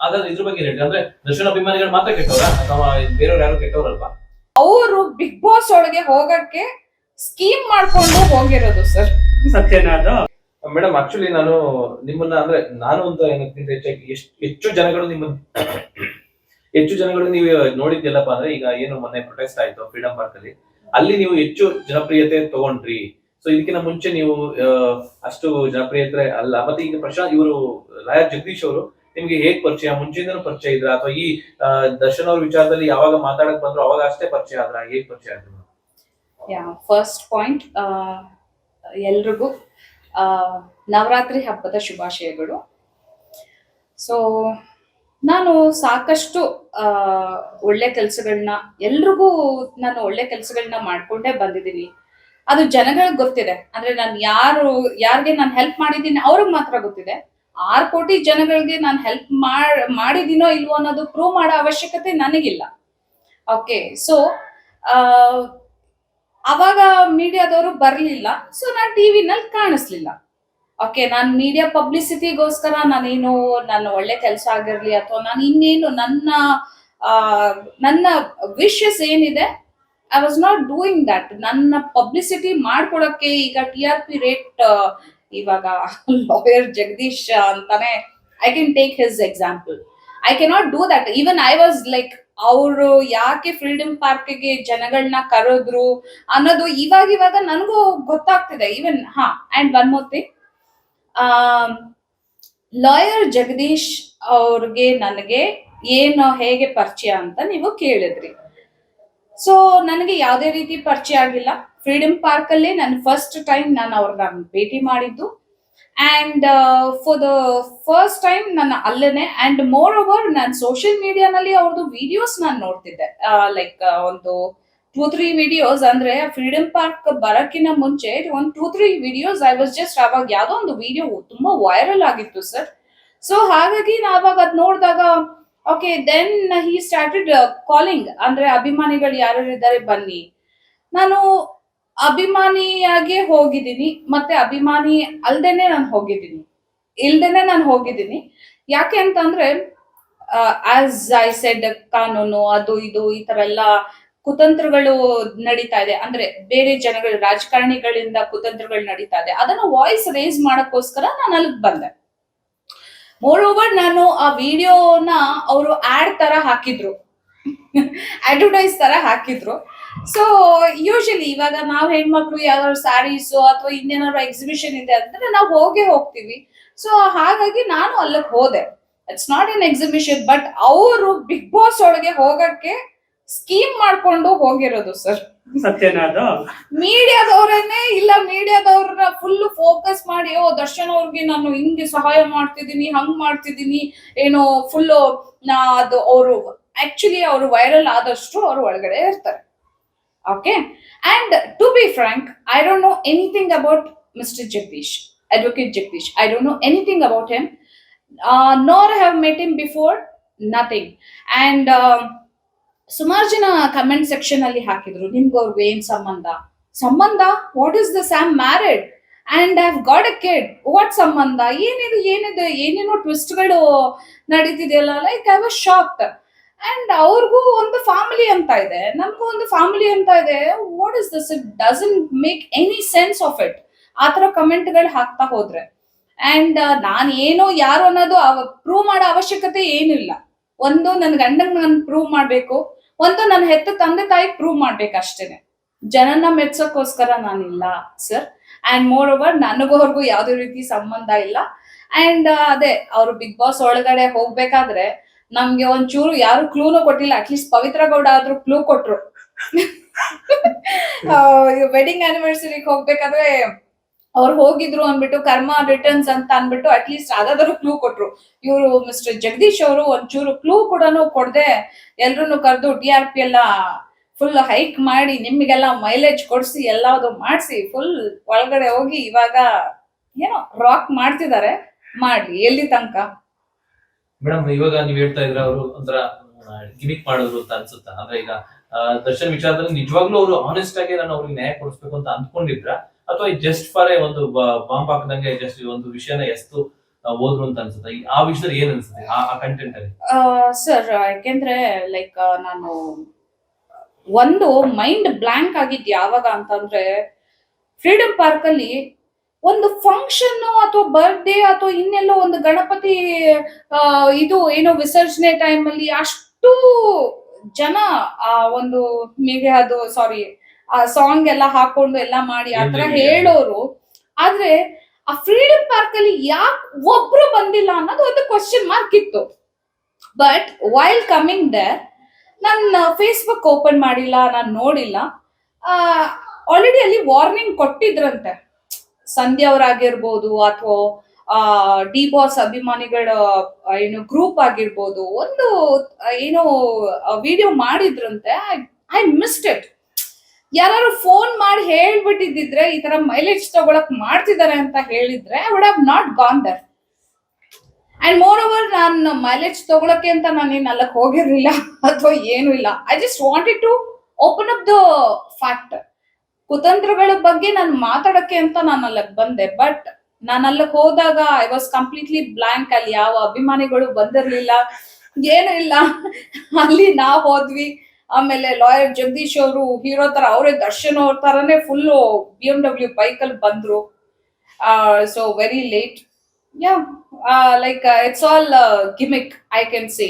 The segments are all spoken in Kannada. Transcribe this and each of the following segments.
ಹಾಗಾದ್ರೆ ಇದ್ರ ಬಗ್ಗೆ ಹೇಳಿ ಅಂದ್ರೆ ದರ್ಶನ್ ಅಭಿಮಾನಿಗಳು ಮಾತ್ರ ಕೆಟ್ಟವರ? ಅಥವಾ ಬೇರೆಯವ್ರು ಯಾರು ಕೆಟ್ಟವರಲ್ವಾ? ಅವರು ಬಿಗ್ ಬಾಸ್ ಒಳಗೆ ಹೋಗಕ್ಕೆ ಸ್ಕೀಮ್ ಮಾಡ್ಕೊಂಡು ಹೋಗಿರೋದು ಸರ್. ಸತ್ಯನಾದ. ಅದು ಮೇಡಮ್ ಆಕ್ಚುಲಿ ನಾನು ನಿಮ್ಮನ್ನ ಅಂದ್ರೆ ನಾನು ಒಂದು ಏನಕ್ಕಿಂತ ಹೆಚ್ಚಾಗಿ ಎಷ್ಟು ಹೆಚ್ಚು ಜನಗಳು ನಿಮ್ಮ ಹೆಚ್ಚು ಜನಗಳು ನೀವು ನೋಡಿದ್ದೆಲ್ಲಪ್ಪ ಅಂದ್ರೆ ಈಗ ಏನು ಮೊನ್ನೆ ಪ್ರೊಟೆಸ್ಟ್ ಆಯ್ತು ಫ್ರೀಡಂ ಪಾರ್ಕ್ ಅಲ್ಲಿ. ಅಲ್ಲಿ ನೀವು ಹೆಚ್ಚು ಜನಪ್ರಿಯತೆ ತಗೊಂಡ್ರಿ. ಸೊ ಇದಕ್ಕಿಂತ ಮುಂಚೆ ನೀವು ಆ, ಅಷ್ಟು ಜನಪ್ರಿಯತೆ ಅಲ್ಲ. ಮತ್ತೆ ಈಗ ಪ್ರಶಾಂತ್ ಇವರು ಲಾಯರ್ ಜಗದೀಶ್ ಅವರು ನಿಮ್ಗೆ ಹೇಗ್ ಪರಿಚಯ? ಮುಂಚೆಯಿಂದನೂ ಪರಿಚಯ ಇದ್ರ? ಅಥವಾ ಈ ದರ್ಶನ್ ಅವ್ರ ವಿಚಾರದಲ್ಲಿ ಯಾವಾಗ ಮಾತಾಡಕ್ ಬಂದ್ರು ಅವಾಗ ಅಷ್ಟೇ ಪರಿಚಯ ಆದ್ರ? ಹೇಗ್ ಪರಿಚಯ ಆದ್ರು? ಫಸ್ಟ್ ಪಾಯಿಂಟ್ ಎಲ್ರಿಗೂ ನವರಾತ್ರಿ ಹಬ್ಬದ ಶುಭಾಶಯಗಳು. ಸೊ ನಾನು ಸಾಕಷ್ಟು ಒಳ್ಳೆ ಕೆಲಸಗಳನ್ನ ಎಲ್ರಿಗೂ ನಾನು ಒಳ್ಳೆ ಕೆಲಸಗಳನ್ನ ಮಾಡ್ಕೊಂಡೇ ಬಂದಿದ್ದೀನಿ. ಅದು ಜನಗಳಿಗೆ ಗೊತ್ತಿದೆ. ಅಂದ್ರೆ ನಾನು ಯಾರು, ಯಾರಿಗೆ ನಾನು ಹೆಲ್ಪ್ ಮಾಡಿದ್ದೀನಿ, ಅವ್ರಿಗೆ ಮಾತ್ರ ಗೊತ್ತಿದೆ. ಆರು ಕೋಟಿ ಜನಗಳಿಗೆ ನಾನು ಹೆಲ್ಪ್ ಮಾಡ್, ಮಾಡಿದೀನೋ ಇಲ್ವೋ ಅನ್ನೋದು ಪ್ರೂವ್ ಮಾಡೋ ಅವಶ್ಯಕತೆ ನನಗಿಲ್ಲ. ಓಕೆ ಸೊ ಅವಾಗ ಮೀಡಿಯಾದವರು ಬರಲಿಲ್ಲ ಸೊ ನಾನು ಟಿವಿನಲ್ಲಿ ಕಾಣಿಸ್ಲಿಲ್ಲ. ಓಕೆ ನಾನು ಮೀಡಿಯಾ ಪಬ್ಲಿಸಿಟಿಗೋಸ್ಕರ ನಾನೇನು ನಾನು ಒಳ್ಳೆ ಕೆಲಸ ಆಗಿರ್ಲಿ ಅಥವಾ ನಾನು ಇನ್ನೇನು ನನ್ನ ನನ್ನ ವಿಶಸ್ ಏನಿದೆ I was not doing that ನನ್ನ ಪಬ್ಲಿಸಿಟಿ ಮಾಡ್ಕೊಳಕ್ಕೆ ಈಗ ಟಿ ಆರ್ ಪಿ ರೇಟ್ ಇವಾಗ ಲಾಯರ್ ಜಗದೀಶ್ ಅಂತಾನೆ I can take his example I cannot do that even I was like ಅವರು ಯಾಕೆ ಫ್ರೀಡಮ್ ಪಾರ್ಕ್ಗೆ ಜನಗಳನ್ನ ಕರೆದ್ರು ಅನ್ನೋದು ಇವಾಗ ಇವಾಗ ನನಗೂ ಗೊತ್ತಾಗ್ತಿದೆ. Even ah and one more thing lawyer Jagadish ಅವ್ರಿಗೆ ನನಗೆ ಏನು ಹೇಗೆ ಪರಿಚಯ ಅಂತ ನೀವು ಕೇಳಿದ್ರಿ. ಸೊ ನನಗೆ ಯಾವುದೇ ರೀತಿ ಪರಿಚಯ ಆಗಿಲ್ಲ. ಫ್ರೀಡಮ್ ಪಾರ್ಕ್ ಅಲ್ಲೇ ನಾನು ಫಸ್ಟ್ ಟೈಮ್ ನಾನು ಅವ್ರನ್ನ ಭೇಟಿ ಮಾಡಿದ್ದು. And for the first time ನಾನು ಅಲ್ಲೇನೆ ಅಂಡ್ ಮೋರ್ ಓವರ್ ನಾನು ಸೋಷಿಯಲ್ ಮೀಡಿಯಾನಲ್ಲಿ ಅವ್ರದ್ದು ವಿಡಿಯೋಸ್ ನಾನು ನೋಡ್ತಿದ್ದೆ. ಲೈಕ್ ಒಂದು ಟೂ ತ್ರೀ ವಿಡಿಯೋಸ್ ಅಂದ್ರೆ ಫ್ರೀಡಮ್ ಪಾರ್ಕ್ ಬರಕ್ಕಿಂತ ಮುಂಚೆ ಒಂದು two three videos I was just ಅವಾಗ ಯಾವ್ದೋ ಒಂದು ವಿಡಿಯೋ ತುಂಬಾ ವೈರಲ್ ಆಗಿತ್ತು ಸರ್ ಸೊ ಹಾಗಾಗಿ ನಾ ಅವಾಗ ಅದ್ ನೋಡಿದಾಗ okay then he started calling ಅಂದ್ರೆ ಅಭಿಮಾನಿಗಳು ಯಾರ್ಯಾರು ಇದ್ದಾರೆ ಬನ್ನಿ. ನಾನು ಅಭಿಮಾನಿಯಾಗಿ ಹೋಗಿದ್ದೀನಿ, ಮತ್ತೆ ಅಭಿಮಾನಿ ಅಲ್ದೇನೆ ನಾನು ಹೋಗಿದ್ದೀನಿ. ಇಲ್ದೇನೆ ನಾನು ಹೋಗಿದ್ದೀನಿ. ಯಾಕೆ ಅಂತಂದ್ರೆ ಆಸ್ ಐ ಸೆಡ್ ಕಾನೂನು, ಅದು ಇದು, ಈ ತರ ಎಲ್ಲ ಕುತಂತ್ರಗಳು ನಡೀತಾ ಇದೆ. ಅಂದ್ರೆ ಬೇರೆ ಜನಗಳು ರಾಜಕಾರಣಿಗಳಿಂದ ಕುತಂತ್ರಗಳು ನಡೀತಾ ಇದೆ. ಅದನ್ನ ವಾಯ್ಸ್ ರೇಸ್ ಮಾಡಕ್ಕೋಸ್ಕರ ನಾನು ಅಲ್ಲಿಗೆ ಬಂದೆ. ಮೋರ್ ಓವರ್ ನಾನು ಆ ವಿಡಿಯೋನ ಅವರು ಆಡ್ ತರ ಹಾಕಿದ್ರು. ಅಡ್ವರ್ಟೈಸ್ ತರ ಹಾಕಿದ್ರು. ಸೊ ಯೂಶಲಿ ಇವಾಗ ನಾವ್ ಹೆಣ್ಮಕ್ಳು ಯಾವ್ದಾದ್ರು ಸ್ಯಾರೀಸ್ ಅಥವಾ ಇನ್ನೇನಾದ್ರು ಎಕ್ಸಿಬಿಷನ್ ಇದೆ ಅಂದ್ರೆ ನಾವು ಹೋಗೇ ಹೋಗ್ತೀವಿ. ಸೊ ಹಾಗಾಗಿ ನಾನು ಅಲ್ಲಿಗೆ ಹೋದೆ. It's not an exhibition but ಅವರು ಬಿಗ್ ಬಾಸ್ ಒಳಗೆ ಹೋಗಕ್ಕೆ ಸ್ಕೀಮ್ ಮಾಡ್ಕೊಂಡು ಹೋಗಿರೋದು ಸರ್ ಸತ್ಯನ ಅದು? ಮೀಡಿಯಾದವ್ರೇನೆ ಇಲ್ಲ ಮೀಡಿಯಾದವ್ರನ್ನ ಫುಲ್ ಫೋಕಸ್ ಮಾಡಿ ಓ ದರ್ಶನ್ ಅವ್ರಿಗೆ ನಾನು ಹಿಂಗೆ ಸಹಾಯ ಮಾಡ್ತಿದ್ದೀನಿ ಹಂಗ್ ಮಾಡ್ತಿದ್ದೀನಿ ಏನೋ ಫುಲ್ ಅದು ಅವರು ಆಕ್ಚುಲಿ ಅವರು ವೈರಲ್ ಆದಷ್ಟು ಅವ್ರು ಒಳಗಡೆ ಇರ್ತಾರೆ. Okay be to be frank I anything about anything Jagdish, mister Jagdish. I Jagadish I anything about ಎನಿಥಿಂಗ್ uh, nor nor have met him before nothing and ಸುಮಾರು ಜನ ಕಮೆಂಟ್ ಸೆಕ್ಷನ್ ಅಲ್ಲಿ ಹಾಕಿದ್ರು ನಿಮ್ಗೆ ಅವ್ರಿಗೆ ಏನ್ ಸಂಬಂಧ? ಸಂಬಂಧ? What is the same married and have got a kid what ಸಂಬಂಧ? ಏನಿದು ಏನಿದೆ ಏನೇನೋ ಟ್ವಿಸ್ಟ್ಗಳು ನಡೀತಿದೆಯಲ್ಲ like I was shocked and ಅವ್ರಿಗೂ ಒಂದು ಫ್ಯಾಮಿಲಿ ಅಂತ ಇದೆ. ನಮಗೂ ಒಂದು ಫ್ಯಾಮಿಲಿ ಅಂತ ಇದೆ. What is this it doesn't make any sense of it ಆ ಥರ ಕಮೆಂಟ್ಗಳು ಹಾಕ್ತಾ ಹೋದ್ರೆ. ಅಂಡ್ ನಾನು ಏನೋ ಯಾರು ಅನ್ನೋದು ಪ್ರೂವ್ ಮಾಡೋ ಅವಶ್ಯಕತೆ ಏನಿಲ್ಲ. ಒಂದು ನನ್ನ ಗಂಡಂಗೆ ನಾನು ಪ್ರೂವ್ ಮಾಡ್ಬೇಕು. ಒಂದು ನನ್ನ ಹೆತ್ತ ತಂದೆ ತಾಯಿ ಪ್ರೂವ್ ಮಾಡ್ಬೇಕು ಅಷ್ಟೇನೆ. ಜನನ ಮೆಚ್ಚೋಕ್ಕೋಸ್ಕರ ನಾನಿಲ್ಲ ಸರ್ ಅಂಡ್ ಮೋರ್ ಓವರ್ ನನಗೂ ಅವ್ರಿಗೂ ಯಾವುದೇ ರೀತಿ ಸಂಬಂಧ ಇಲ್ಲ. ಅಂಡ್ ಅದೇ, ಅವರು ಬಿಗ್ ಬಾಸ್ ಒಳಗಡೆ ಹೋಗ್ಬೇಕಾದ್ರೆ ನಮ್ಗೆ ಒಂಚೂರು ಯಾರು ಕ್ಲೂನು ಕೊಟ್ಟಿಲ್ಲ ಅಟ್ಲೀಸ್ಟ್ ಪವಿತ್ರ ಗೌಡ ಆದ್ರೂ ಕ್ಲೂ ಕೊಟ್ರು. ವೆಡ್ಡಿಂಗ್ ಆನಿವರ್ಸರಿಗೆ ಹೋಗ್ಬೇಕಾದ್ರೆ ಅವ್ರು ಹೋಗಿದ್ರು ಅಂದ್ಬಿಟ್ಟು ಕರ್ಮ ರಿಟರ್ನ್ಸ್ ಅಂತ ಅನ್ಬಿಟ್ಟು ಅಟ್ಲೀಸ್ಟ್ ಅದಾದ್ರೂ ಕ್ಲೂ ಕೊಟ್ರು. ಇವರು ಮಿಸ್ಟರ್ ಜಗದೀಶ್ ಅವರು ಒಂಚೂರು ಕ್ಲೂ ಕೂಡ ಕೊಡದೆ ಎಲ್ರು ಕರೆದು ಡಿ ಆರ್ ಪಿ ಎಲ್ಲ ಫುಲ್ ಹೈಕ್ ಮಾಡಿ ನಿಮಗೆಲ್ಲ ಮೈಲೇಜ್ ಕೊಡಿಸಿ ಎಲ್ಲದು ಮಾಡಿಸಿ ಫುಲ್ ಒಳಗಡೆ ಹೋಗಿ ಇವಾಗ ಏನೋ ರಾಕ್ ಮಾಡ್ತಿದ್ದಾರೆ. ಮಾಡಿ ಎಲ್ಲಿ ತನಕ. ಮೇಡಮ್, ಇವಾಗ ನೀವ್ ಹೇಳ್ತಾ ಇದ್ರ ಅವರು ಒಂಥರ ಗಿಮಿಕ್ ಮಾಡಿದ್ರು ಅಂತ ಅನ್ಸುತ್ತಾ? ಅಂದ್ರೆ ಈಗ ದರ್ಶನ್ ವಿಚಾರದಲ್ಲಿ ನಿಜವಾಗ್ಲೂ ಅವರು ಆನೆಸ್ಟ್ ಆಗಿ ನಾನು ಅವ್ರಿಗೆ ನ್ಯಾಯ ಕೊಡಿಸ್ಬೇಕು ಅಂತ ಅನ್ಕೊಂಡಿದ್ರ? ಅಥವಾ ಜಸ್ಟ್ ಫಾರ್ ಎ ಒಂದು ಬಾಂಬ್ ಹಾಕದಂಗೆ ಜಸ್ಟ್ ಒಂದು ವಿಷಯನ ಎಷ್ಟು ಓದ್ರು ಅಂತ ಅನ್ಸುತ್ತೆ? ಆ ವಿಷಯದಲ್ಲಿ ಏನ್ ಆ ಕಂಟೆಂಟ್ ಅಲ್ಲಿ? ಸರ್, ಯಾಕೆಂದ್ರೆ ಲೈಕ್ ನಾನು, ಒಂದು ಮೈಂಡ್ ಬ್ಲಾಂಕ್ ಆಗಿದ್ ಯಾವಾಗ ಅಂತಂದ್ರೆ ಫ್ರೀಡಮ್ ಪಾರ್ಕ್ ಅಲ್ಲಿ ಒಂದು ಫಂಕ್ಷನ್ ಅಥವಾ ಬರ್ಡೇ ಅಥವಾ ಇನ್ನೆಲ್ಲೋ ಒಂದು ಗಣಪತಿ ಇದು ಏನೋ ವಿಸರ್ಜನೆ ಟೈಮ್ ಅಲ್ಲಿ ಅಷ್ಟು ಜನ ಆ ಒಂದು ಮೇಗೆ ಅದು ಸಾರಿ ಆ ಸಾಂಗ್ ಎಲ್ಲ ಹಾಕೊಂಡು ಎಲ್ಲ ಮಾಡಿ ಆತರ ತರ ಹೇಳೋರು. ಆದ್ರೆ ಆ ಫ್ರೀಡಮ್ ಪಾರ್ಕ್ ಅಲ್ಲಿ ಯಾಕೆ ಒಬ್ರು ಬಂದಿಲ್ಲ ಅನ್ನೋದು ಒಂದು ಕ್ವಶನ್ ಮಾರ್ಕ್ ಇತ್ತು. ಬಟ್ ವೈಲ್ ಕಮಿಂಗ್ ದ ನಾನು ಫೇಸ್ಬುಕ್ ಓಪನ್ ಮಾಡಿಲ್ಲ ನಾನು ನೋಡಿಲ್ಲ. ಆಲ್ರೆಡಿ ಅಲ್ಲಿ ವಾರ್ನಿಂಗ್ ಕೊಟ್ಟಿದ್ರಂತೆ. ಸಂಧ್ಯಾ ಅವರಾಗಿರ್ಬೋದು ಅಥವಾ ಡಿ ಬಾಸ್ ಅಭಿಮಾನಿಗಳ ಆ, ಏನು ಗ್ರೂಪ್ ಆಗಿರ್ಬೋದು ಒಂದು ಏನು ಏನೋ ವಿಡಿಯೋ ಮಾಡಿದ್ರಂತೆ. ಐ ಮಿಸ್ಡ್ ಇಟ್ ಯಾರು ಫೋನ್ ಮಾಡಿ ಹೇಳ್ಬಿಟ್ಟಿದ್ರೆ ಈ ತರ ಮೈಲೇಜ್ ತಗೊಳಕ್ ಮಾಡ್ತಿದ್ದಾರೆ ಅಂತ ಹೇಳಿದ್ರೆ I would have not gone there and moreover ನಾನು ಮೈಲೇಜ್ ತಗೊಳಕ್ಕೆ ಅಂತ ನಾನು ನಾನೇನು ಅಲ್ಲಕ್ಕೆ ಹೋಗಿರ್ಲಿಲ್ಲ ಅಥವಾ ಏನು ಇಲ್ಲ. I just wanted to open up the fact ಕುತಂತ್ರಗಳ ಬಗ್ಗೆ ನಾನು ಮಾತಾಡಕ್ಕೆ ಅಂತ ನಾನು ಅಲ್ಲಿಗೆ ಬಂದೆ ಬಟ್ ನಾನು ಅಲ್ಲಿಗೆ ಹೋದಾಗ ಐ ವಾಸ್ ಕಂಪ್ಲೀಟ್ಲಿ ಬ್ಲಾಂಕ್ ಅಲ್ಲಿ ಯಾವ ಅಭಿಮಾನಿಗಳು ಬಂದಿರ್ಲಿಲ್ಲ, ಏನು ಇಲ್ಲ. ಅಲ್ಲಿ ನಾವು ಹೋದ್ವಿ, ಆಮೇಲೆ ಲಾಯರ್ ಜಗದೀಶ್ ಅವರು ಹೀರೋ ತರ, ಅವರೇ ದರ್ಶನ್ ಅವ್ರ ತರನೇ full B M W bike ಅಲ್ಲಿ ಬಂದ್ರು. So very late yeah like it's all gimmick I can see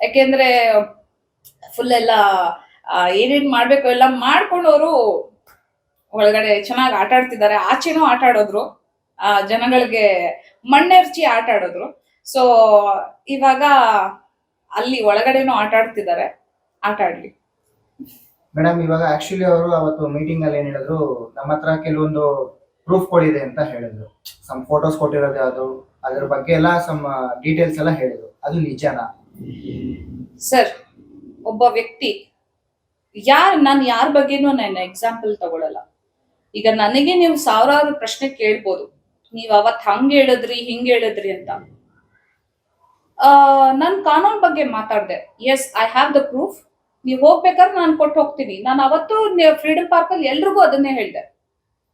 ಯಾಕೆಂದ್ರೆ ಫುಲ್ ಎಲ್ಲ ಏನೇನ್ ಮಾಡ್ಬೇಕು ಎಲ್ಲ ಮಾಡ್ಕೊಂಡು ಅವರು ಒಳಗಡೆ ಚೆನ್ನಾಗಿ ಆಟ ಆಡ್ತಿದ್ದಾರೆ. ಆಚೆನೂ ಆಟ ಆಡೋದ್ರು. ಆ, ಜನಗಳಿಗೆ ಮಣ್ಣೆರ್ಚಿ ಆಟ ಆಡೋದ್ರು. ಸೊ ಇವಾಗ ಅಲ್ಲಿ ಒಳಗಡೆನೂ ಆಟ ಆಡ್ತಿದ್ದಾರೆ. ಆಟ ಆಡ್ಲಿ. ಮೇಡಮ್ ಇವಾಗ ಆಕ್ಚುಲಿ ಅವರು ಅವತ್ತು ಮೀಟಿಂಗ್ ಅಲ್ಲಿ ಏನ್ ಹೇಳಿದ್ರು ನಮ್ಮ ಹತ್ರ ಕೆಲವೊಂದು ಪ್ರೂಫ್ ಕೊಡಿದೆ ಅಂತ ಹೇಳಿದ್ರು. ಸಮ್ ಫೋಟೋಸ್ ಕೊಟ್ಟಿರೋದು ಯಾವುದು ಅದ್ರ ಬಗ್ಗೆ ಎಲ್ಲ ಸಮ್ ಡೀಟೇಲ್ಸ್ ಎಲ್ಲ ಹೇಳಿದ್ರು. ಅದು ನಿಜನಾ? ಸರ್ ಒಬ್ಬ ವ್ಯಕ್ತಿ ಯಾರ್ ನಾನು ಯಾರ ಬಗ್ಗೆನೂ ನಾನು ಎಕ್ಸಾಂಪಲ್ ತಗೊಳಲ್ಲ. ಈಗ ನನಗೆ ನೀವು ಸಾವಿರಾರು ಪ್ರಶ್ನೆ ಕೇಳ್ಬೋದು. ನೀವ್ ಅವತ್ ಹಂಗ್ ಹೇಳಿದ್ರಿ, ಹಿಂಗ್ ಹೇಳಿದ್ರಿ ಅಂತ. ನಾನ್ ಕಾನೂನ್ ಬಗ್ಗೆ ಮಾತಾಡ್ದೆ. Yes I have the proof ನೀವ್ ಹೋಗ್ಬೇಕಾದ್ರೆ ನಾನು ಕೊಟ್ಟು ಹೋಗ್ತೀನಿ. ನಾನು ಅವತ್ತು ಫ್ರೀಡಮ್ ಪಾರ್ಕ್ ಅಲ್ಲಿ ಎಲ್ರಿಗೂ ಅದನ್ನೇ ಹೇಳ್ದೆ.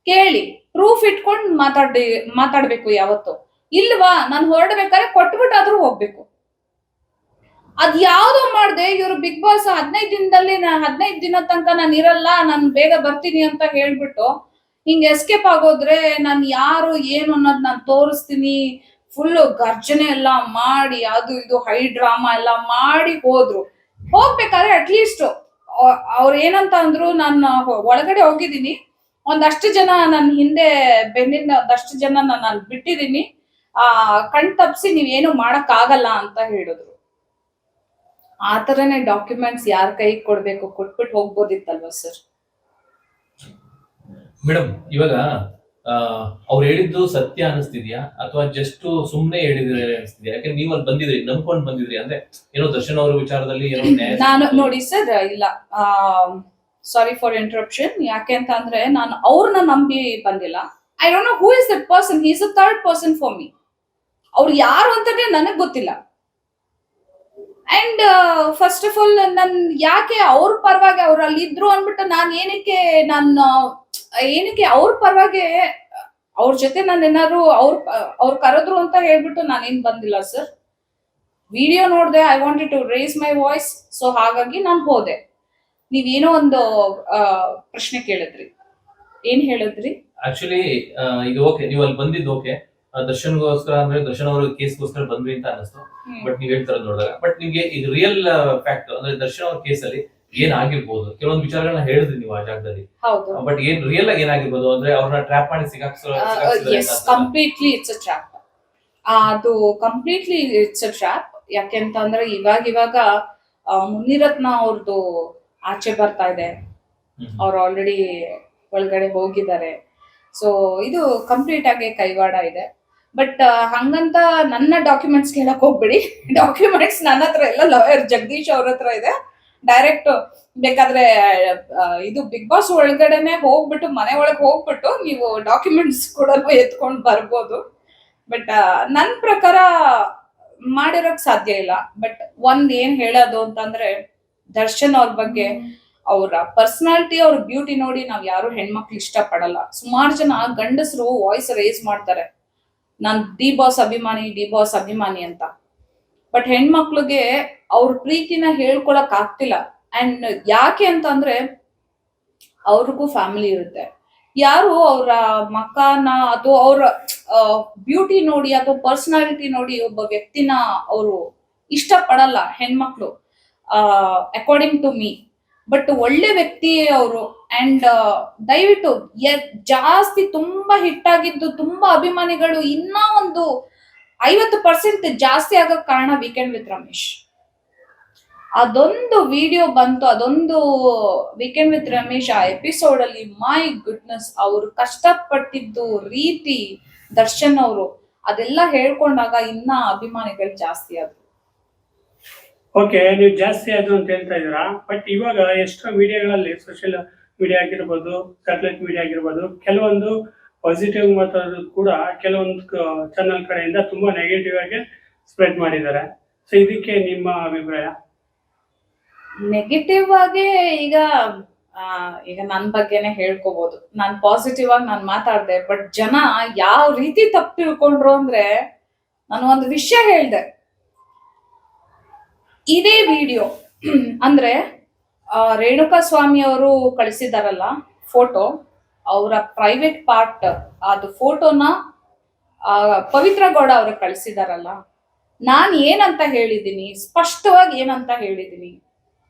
ಕೇಳಿ ಪ್ರೂಫ್ ಇಟ್ಕೊಂಡು ಮಾತಾಡಿ ಮಾತಾಡ್ಬೇಕು ಯಾವತ್ತು. ಇಲ್ವಾ, ನಾನು ಹೊರಡ್ಬೇಕಾದ್ರೆ ಕೊಟ್ಬಿಟ್ಟಾದ್ರೂ ಹೋಗ್ಬೇಕು. ಅದ್ ಯಾವ್ದೋ ಮಾಡ್ದೆ, ಇವ್ರು ಬಿಗ್ ಬಾಸ್ ಹದಿನೈದು ದಿನದಲ್ಲಿ ಹದಿನೈದು ದಿನ ತನಕ ನಾನು ಇರಲ್ಲ, ನಾನು ಬೇಗ ಬರ್ತೀನಿ ಅಂತ ಹೇಳ್ಬಿಟ್ಟು ಹಿಂಗ್ ಎಸ್ಕೇಪ್ ಆಗೋದ್ರೆ ನಾನು ಯಾರು ಏನು ಅನ್ನೋದ್ ನಾನು ತೋರಿಸ್ತೀನಿ. ಫುಲ್ ಗರ್ಜನೆ ಎಲ್ಲ ಮಾಡಿ, ಅದು ಇದು ಹೈ ಡ್ರಾಮಾ ಎಲ್ಲ ಮಾಡಿ ಹೋದ್ರು. ಹೋಗ್ಬೇಕಾದ್ರೆ ಅಟ್ಲೀಸ್ಟ್ ಅವ್ರು ಏನಂತ ಅಂದ್ರು, ನಾನು ಒಳಗಡೆ ಹೋಗಿದ್ದೀನಿ. ಒಂದಷ್ಟು ಜನ ನನ್ನ ಹಿಂದೆ ಬೆನ್ನಿಂದ ಒಂದಷ್ಟು ಜನ ನಾನು ಬಿಟ್ಟಿದ್ದೀನಿ. ಆ, ಕಣ್ ತಪ್ಸಿ ನೀವೇನು ಮಾಡಕ್ ಆಗಲ್ಲ ಅಂತ ಹೇಳಿದ್ರು. ಆ ತರನೇ ಡಾಕ್ಯುಮೆಂಟ್ಸ್ ಯಾರ ಕೈಗೆ ಕೊಡ್ಬೇಕು? ಕೊಟ್ಬಿಟ್ಟು ಹೋಗ್ಬೋದಿತ್ತಲ್ವಾ ಸರ್ ಮೇಡಮ್ ಇವಾಗ ಅವ್ರು ಹೇಳಿದ್ದು ಸತ್ಯ ಅನಿಸ್ತಿದ್ಯಾ ಅಥವಾ ಜಸ್ಟ್ ಸುಮ್ನೆ ಹೇಳಿದ್ರೆ ಅನಿಸ್ತಿದ್ಯಾ ಯಾಕಂದ್ರೆ ನೀವು ಅಲ್ಲಿ ಬಂದಿದ್ರಿ ನಂಬ್ಕೊಂಡ್ ಬಂದಿದ್ರಿ ಅಂದ್ರೆ ಏನೋ ದರ್ಶನ್ ಅವರ ವಿಚಾರದಲ್ಲಿ ಏನೋ ನಾನು ನೋಡಿ ಸರ್ ಇಲ್ಲ. ಸಾರಿ ಫಾರ್ ಇಂಟ್ರಪ್ಷನ್ ಯಾಕೆ ಅಂತ ಅಂದ್ರೆ ನಾನು ಅವ್ರನ್ನ ನಂಬಿ ಬಂದಿಲ್ಲ. I don't know who is that person is a third person for me ಅವ್ರು ಯಾರು ಅಂತಾನೆ ನನಗೆ ಗೊತ್ತಿಲ್ಲ. ಅಂಡ್ ಫಸ್ಟ್ ಆಫ್ ಆಲ್ ನನ್ ಯಾಕೆ ಅವ್ರ ಪರವಾಗಿ ಅವ್ರು ಅಲ್ಲಿ ಇದ್ರು ಅಂದ್ಬಿಟ್ಟು ನಾನು ಏನಕ್ಕೆ ನಾನು ಏನಕ್ಕೆ ಅವ್ರ ಪರವಾಗಿ ಅವ್ರ ಜೊತೆ ನಾನು ಏನಾದ್ರು ಅವ್ರ ಅವ್ರು ಕರೆದ್ರು ಅಂತ ಹೇಳ್ಬಿಟ್ಟು ನಾನೇನ್ ಬಂದಿಲ್ಲ ಸರ್ ವಿಡಿಯೋ ನೋಡ್ದೆ I wanted to raise my voice so ಹಾಗಾಗಿ ನಾನು ಹೋದೆ. ನೀವೇನೋ ಒಂದು ಪ್ರಶ್ನೆ ಕೇಳಿದ್ರಿ. ಏನ್ ಹೇಳಿದ್ರಿ? ಆಕ್ಚುಲಿ ಇದು ಓಕೆ ನೀವು ಅಲ್ಲಿ ಬಂದಿದ್ದು ಓಕೆ ದರ್ಶನ್ಗೋಸ್ಕರ ಅಂದ್ರೆ ದರ್ಶನ್ ಅವರ ಕೇಸ್ಗೋಸ್ಕರ ಬಂದ್ರಿ ಅಂತ ಅನಿಸ್ತು. ಬಟ್ ನೀವ್ ಹೇಳ್ತಾರ ನೋಡಿದಾಗ. ಬಟ್ ನಿಮ್ಗೆ ಇದು ರಿಯಲ್ ಫ್ಯಾಕ್ಟ್ ಅಂದ್ರೆ ದರ್ಶನ್ ಅವ್ರ ಕೇಸಲ್ಲಿ ಏನ್ ಆಗಿರ್ಬೋದು ಕೆಲವೊಂದು ವಿಚಾರಗಳನ್ನ ಹೇಳಿದ್ರಿ ನೀವು ಆ ಜಾಗದಲ್ಲಿ. ಹೌದು. ಬಟ್ ಏನ್ ರಿಯಲ್ ಆಗಿ ಏನಾಗಿರ್ಬೋದು ಅಂದ್ರೆ ಅವ್ರನ್ನ ಟ್ರ್ಯಾಪ್ ಮಾಡಿ ಕಂಪ್ಲೀಟ್ಲಿ ಇಟ್ಸ್ ಅ ಟ್ರ್ಯಾಪ್ ಅದು ಕಂಪ್ಲೀಟ್ಲಿ ಇಟ್ಸ್ ಅ ಟ್ರ್ಯಾಪ್ ಯಾಕೆಂತಂದ್ರೆ ಇವಾಗ ಇವಾಗ ಮುನಿರತ್ನ ಅವ್ರದ್ದು ಆಚೆ ಬರ್ತಾ ಇದೆ. ಅವ್ರು ಆಲ್ರೆಡಿ ಒಳಗಡೆ ಹೋಗಿದ್ದಾರೆ. ಸೊ ಇದು ಕಂಪ್ಲೀಟ್ ಆಗಿ ಕೈವಾಡ ಇದೆ. ಬಟ್ ಹಂಗಂತ ನನ್ನ ಡಾಕ್ಯುಮೆಂಟ್ಸ್ ಕೇಳಕ್ ಹೋಗ್ಬಿಡಿ. ಡಾಕ್ಯುಮೆಂಟ್ಸ್ ನನ್ನ ಹತ್ರ ಎಲ್ಲ ಲಾಯರ್ ಜಗದೀಶ್ ಅವ್ರ ಹತ್ರ ಇದೆ. ಡೈರೆಕ್ಟ್ ಬೇಕಾದ್ರೆ ಇದು ಬಿಗ್ ಬಾಸ್ ಒಳಗಡೆನೆ ಹೋಗ್ಬಿಟ್ಟು, ಮನೆ ಒಳಗೆ ಹೋಗ್ಬಿಟ್ಟು ನೀವು ಡಾಕ್ಯುಮೆಂಟ್ಸ್ ಕೂಡ ಎತ್ಕೊಂಡು ಬರ್ಬೋದು. ಬಟ್ ನನ್ನ ಪ್ರಕಾರ ಮಾಡಿರೋಕ್ ಸಾಧ್ಯ ಇಲ್ಲ. ಬಟ್ ಒಂದ್ ಏನ್ ಹೇಳೋದು ಅಂತಂದ್ರೆ, ದರ್ಶನ್ ಅವ್ರ ಬಗ್ಗೆ ಅವರ ಪರ್ಸನಾಲಿಟಿ ಅವ್ರ ಬ್ಯೂಟಿ ನೋಡಿ ನಾವ್ ಯಾರು ಹೆಣ್ಮಕ್ಳು ಇಷ್ಟ ಪಡಲ್ಲ ಸುಮಾರು ಜನ ಗಂಡಸರು ವಾಯ್ಸ್ ರೇಸ್ ಮಾಡ್ತಾರೆ. ನಾನ್ ಡಿ ಬಾಸ್ ಅಭಿಮಾನಿ ಡಿ ಬಾಸ್ ಅಭಿಮಾನಿ ಅಂತ. ಬಟ್ ಹೆಣ್ಮಕ್ಳಿಗೆ ಅವ್ರ ಪ್ರೀತಿನ ಹೇಳ್ಕೊಳಕ್ ಆಗ್ತಿಲ್ಲ. ಅಂಡ್ ಯಾಕೆ ಅಂತಂದ್ರೆ ಅವ್ರಿಗೂ ಫ್ಯಾಮಿಲಿ ಇರುತ್ತೆ. ಯಾರು ಅವರ ಮಕಾನ ಅಥವಾ ಅವ್ರ ಬ್ಯೂಟಿ ನೋಡಿ ಅಥವಾ ಪರ್ಸನಾಲಿಟಿ ನೋಡಿ ಒಬ್ಬ ವ್ಯಕ್ತಿನ ಅವರು ಇಷ್ಟಪಡಲ್ಲ ಹೆಣ್ಮಕ್ಳು. ಅಕಾರ್ಡಿಂಗ್ ಟು ಮೀ ಬಟ್ ಒಳ್ಳೆ ವ್ಯಕ್ತಿ ಅವರು ಅಂಡ್ ದಯವಿಟ್ಟು ಜಾಸ್ತಿ ತುಂಬಾ ಹಿಟ್ ಆಗಿದ್ದು ತುಂಬಾ ಅಭಿಮಾನಿಗಳು ಇನ್ನ ಒಂದು ಐವತ್ತು ಪರ್ಸೆಂಟ್ ಜಾಸ್ತಿ ಆಗೋ ಕಾರಣ ವೀಕೆಂಡ್ ವಿತ್ ರಮೇಶ್. ಅದೊಂದು ವಿಡಿಯೋ ಬಂತು, ಅದೊಂದು ವೀಕೆಂಡ್ ವಿತ್ ರಮೇಶ್ ಆ ಎಪಿಸೋಡ್ ಅಲ್ಲಿ ಮೈ ಗುಡ್ನೆಸ್ ಅವರು ಕಷ್ಟಪಟ್ಟಿದ್ದು ರೀತಿ ದರ್ಶನ್ ಅವರು, ಅದೆಲ್ಲ ಹೇಳ್ಕೊಂಡಾಗ ಇನ್ನ ಅಭಿಮಾನಿಗಳು ಜಾಸ್ತಿ ಆದ್ರು. ಓಕೆ ನೀವು ಜಾಸ್ತಿ ಆದ್ರು ಅಂತ ಹೇಳ್ತಾ ಇದೀರಾ ಬಟ್ ಇವಾಗ ಎಷ್ಟೋ ಮೀಡಿಯಾಗಳಲ್ಲಿ ಸೋಷಿಯಲ್ ಮೀಡಿಯಾ ಆಗಿರ್ಬೋದು ಸ್ಯಾಟಲೈಟ್ ಮೀಡಿಯಾ ಆಗಿರ್ಬೋದು, ಕೆಲವೊಂದು ಪಾಸಿಟಿವ್ ಮಾತಾಡೋದು ಕೂಡ ಕೆಲವೊಂದು ಚಾನಲ್ ಕಡೆಯಿಂದ ತುಂಬಾ ನೆಗೆಟಿವ್ ಆಗಿ ಸ್ಪ್ರೆಡ್ ಮಾಡಿದ್ದಾರೆ. ಸೊ ಇದಕ್ಕೆ ನಿಮ್ಮ ಅಭಿಪ್ರಾಯ? ನೆಗೆಟಿವ್ ಆಗಿ ಈಗ ಈಗ ನನ್ನ ಬಗ್ಗೆನೆ ಹೇಳ್ಕೋಬಹುದು ನಾನು ಪಾಸಿಟಿವ್ ಆಗಿ ನಾನು ಮಾತಾಡ್ದೆ ಬಟ್ ಜನ ಯಾವ ರೀತಿ ತಪ್ಪು ತಿಳ್ಕೊಂಡ್ರು ಅಂದ್ರೆ ನಾನು ಒಂದು ವಿಷಯ ಹೇಳ್ದೆ. ಇದೇ ವಿಡಿಯೋ ಅಂದ್ರೆ ರೇಣುಕಾ ಸ್ವಾಮಿ ಅವರು ಕಳಿಸಿದಾರಲ್ಲ ಫೋಟೋ ಅವರ ಪ್ರೈವೇಟ್ ಪಾರ್ಟ್ ಅದು ಫೋಟೋನ ಪವಿತ್ರ ಗೌಡ ಅವ್ರಿಗೆ ಕಳಿಸಿದಾರಲ್ಲ, ನಾನು ಏನಂತ ಹೇಳಿದ್ದೀನಿ ಸ್ಪಷ್ಟವಾಗಿ ಏನಂತ ಹೇಳಿದ್ದೀನಿ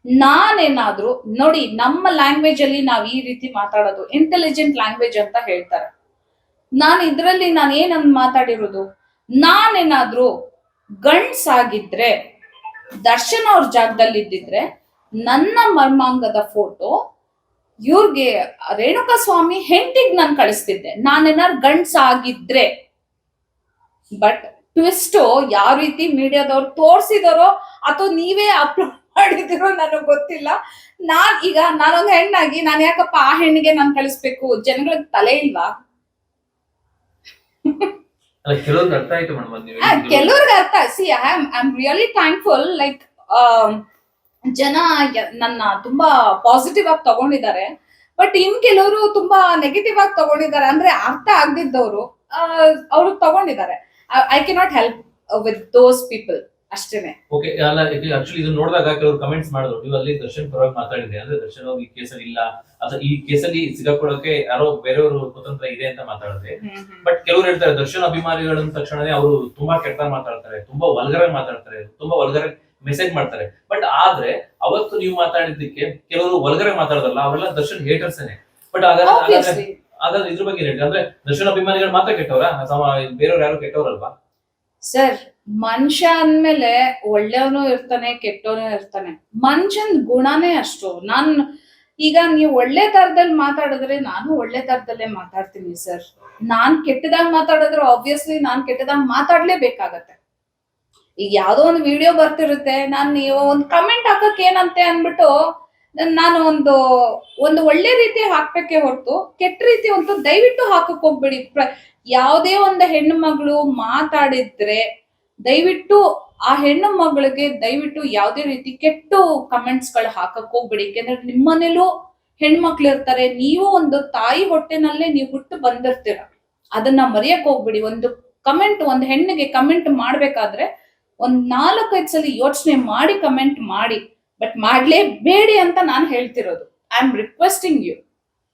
ನಾನೇನಾದ್ರೂ ನೋಡಿ, ನಮ್ಮ ಲ್ಯಾಂಗ್ವೇಜ್ ಅಲ್ಲಿ ನಾವ್ ಈ ರೀತಿ ಮಾತಾಡೋದು ಇಂಟೆಲಿಜೆಂಟ್ ಲ್ಯಾಂಗ್ವೇಜ್ ಅಂತ ಹೇಳ್ತಾರೆ. ನಾನು ಇದರಲ್ಲಿ ನಾನು ಏನಂದ್ ಮಾತಾಡಿರೋದು, ನಾನೇನಾದ್ರೂ ಗಂಡ್ಸಾಗಿದ್ರೆ ದರ್ಶನ್ ಅವ್ರ ಜಾಗದಲ್ಲಿ ಇದ್ದಿದ್ರೆ ನನ್ನ ಮರ್ಮಾಂಗದ ಫೋಟೋ ಇವ್ರಿಗೆ ರೇಣುಕಾ ಸ್ವಾಮಿ ಹೆಂಡಿಗ್ ನಾನು ಕಳಿಸ್ತಿದ್ದೆ. ನಾನೇನಾದ್ರು ಗಂಡ್ಸಾಗಿದ್ರೆ. ಬಟ್ ಟ್ವಿಸ್ಟ್ ಯಾವ ರೀತಿ ಮೀಡಿಯಾದವ್ರು ತೋರ್ಸಿದಾರೋ ಅಥವಾ ನೀವೇ ಅಪ್ಲೋಡ್ ಮಾಡಿದಿರೋ ನನಗೆ ಗೊತ್ತಿಲ್ಲ. ನಾನ್ ಈಗ ನಾನೊಂದು ಹೆಣ್ಣಾಗಿ ನಾನು ಯಾಕಪ್ಪ ಆ ಹೆಣ್ಣಿಗೆ ನಾನು ಕಳಿಸ್ಬೇಕು? ಜನಗಳಿಗೆ ತಲೆ ಇಲ್ವಾ? ಕೆಲವ್ರಿಗೆ ಅರ್ಥ see I am I am really thankful like ಜನ ನನ್ನ ತುಂಬಾ ಪಾಸಿಟಿವ್ ಆಗಿ ತಗೊಂಡಿದ್ದಾರೆ. ಬಟ್ ಇನ್ ಕೆಲವರು ತುಂಬಾ ನೆಗೆಟಿವ್ ಆಗಿ ತಗೊಂಡಿದ್ದಾರೆ ಅಂದ್ರೆ ಅರ್ಥ ಆಗದಿದ್ದವರು ಅವರು ತಗೊಂಡಿದ್ದಾರೆ. I can not help with those people ಅಷ್ಟೇನೆ. ಓಕೆ ಅಲ್ಲ ಆಕ್ಚುಲಿ ಇದು ನೋಡಿದಾಗ ಕೆಲವರು ಕಮೆಂಟ್ಸ್ ಮಾಡಿದ್ರು. ನೀವು ಅಲ್ಲಿ ದರ್ಶನ್ ಪರವಾಗಿ ಮಾತಾಡಿದ್ರೆ. ಅಂದ್ರೆ ದರ್ಶನ್ ಅವ್ರು ಈ ಕೇಸಲ್ಲಿ ಇಲ್ಲ. ಅಥವಾ ಈ ಕೇಸಲ್ಲಿ ಸಿಗಾಕೊಳ್ಳೋಕೆ ಯಾರೋ ಬೇರೆಯವರು ಕುತಂತ್ರ ಇದೆ ಅಂತ ಮಾತಾಡಿದ್ರೆ. ಬಟ್ ಕೆಲವರು ಹೇಳ್ತಾರೆ ದರ್ಶನ್ ಅಭಿಮಾನಿಗಳ ತಕ್ಷಣನೇ ಅವರು ತುಂಬಾ ಕೆಟ್ಟ ಮಾತಾಡ್ತಾರೆ ತುಂಬಾ ವಲ್ಗರೆ ಮಾತಾಡ್ತಾರೆ ತುಂಬಾ ವಲ್ಗರ ಮೆಸೇಜ್ ಮಾಡ್ತಾರೆ. ಬಟ್ ಆದ್ರೆ ಅವತ್ತು ನೀವು ಮಾತಾಡಿದ್ದಕ್ಕೆ ಕೆಲವರು ಒಳಗಡೆ ಮಾತಾಡೋದಲ್ಲ ಅವರೆಲ್ಲ ದರ್ಶನ್ ಹೇಟರ್ಸೇನೆ ಬಟ್. ಹಾಗಾದ್ರೆ ಇದ್ರ ಬಗ್ಗೆ ಹೇಳಿ ಅಂದ್ರೆ ದರ್ಶನ್ ಅಭಿಮಾನಿಗಳು ಮಾತ್ರ ಕೆಟ್ಟವರ? ಬೇರೆಯವ್ರು ಯಾರು ಕೆಟ್ಟವರಲ್ವಾ? ಸರ್ ಮನುಷ್ಯ ಅಂದ್ಮೇಲೆ ಒಳ್ಳೆಯವನು ಇರ್ತಾನೆ ಕೆಟ್ಟವನು ಇರ್ತಾನೆ. ಮನುಷ್ಯನ್ ಗುಣನೇ ಅಷ್ಟು. ನಾನ್ ಈಗ ನೀವು ಒಳ್ಳೆ ತರದಲ್ಲಿ ಮಾತಾಡಿದ್ರೆ ನಾನು ಒಳ್ಳೆ ತರದಲ್ಲೇ ಮಾತಾಡ್ತೀನಿ ಸರ್ ನಾನ್ ಕೆಟ್ಟದಾಗ ಮಾತಾಡಿದ್ರೆ ಆಬ್ವಿಯಸ್ಲಿ ನಾನ್ ಕೆಟ್ಟದಾಗ ಮಾತಾಡ್ಲೇಬೇಕಾಗತ್ತೆ. ಈಗ ಯಾವ್ದೋ ಒಂದು ವಿಡಿಯೋ ಬರ್ತಿರುತ್ತೆ, ನಾನು ಒಂದು ಕಮೆಂಟ್ ಹಾಕಕ್ ಏನಂತೆ ಅನ್ಬಿಟ್ಟು ನಾನು ಒಂದು ಒಂದು ಒಳ್ಳೆ ರೀತಿ ಹಾಕ್ಬೇಕೆ ಹೊರತು ಕೆಟ್ಟ ರೀತಿ ಒಂದು ದಯವಿಟ್ಟು ಹಾಕಕ್ ಹೋಗ್ಬೇಡಿ. ಯಾವುದೇ ಒಂದು ಹೆಣ್ಣು ಮಗಳು ಮಾತಾಡಿದ್ರೆ ದಯವಿಟ್ಟು ಆ ಹೆಣ್ಣು ಮಗಳಿಗೆ ದಯವಿಟ್ಟು ಯಾವುದೇ ರೀತಿ ಕೆಟ್ಟು ಕಮೆಂಟ್ಸ್ಗಳು ಹಾಕಕ್ ಹೋಗ್ಬೇಡಿ. ಯಾಕೆಂದ್ರೆ ನಿಮ್ಮನೇಲೂ ಹೆಣ್ಮಕ್ಳು ಇರ್ತಾರೆ, ನೀವು ಒಂದು ತಾಯಿ ಹೊಟ್ಟೆನಲ್ಲೇ ನೀವು ಹುಟ್ಟು ಬಂದಿರ್ತೀರ. ಅದನ್ನ ಮರೆಯಕ್ ಹೋಗ್ಬೇಡಿ. ಒಂದು ಕಮೆಂಟ್ ಒಂದು ಹೆಣ್ಣಿಗೆ ಕಮೆಂಟ್ ಮಾಡ್ಬೇಕಾದ್ರೆ ಒಂದ್ ನಾಲ್ಕೈದು ಸಲ ಯೋಚನೆ ಮಾಡಿ ಕಮೆಂಟ್ ಮಾಡಿ ಬಟ್ ಮಾಡ್ಲೇಬೇಡಿ ಅಂತ ನಾನು ಹೇಳ್ತಿರೋದು. I am requesting you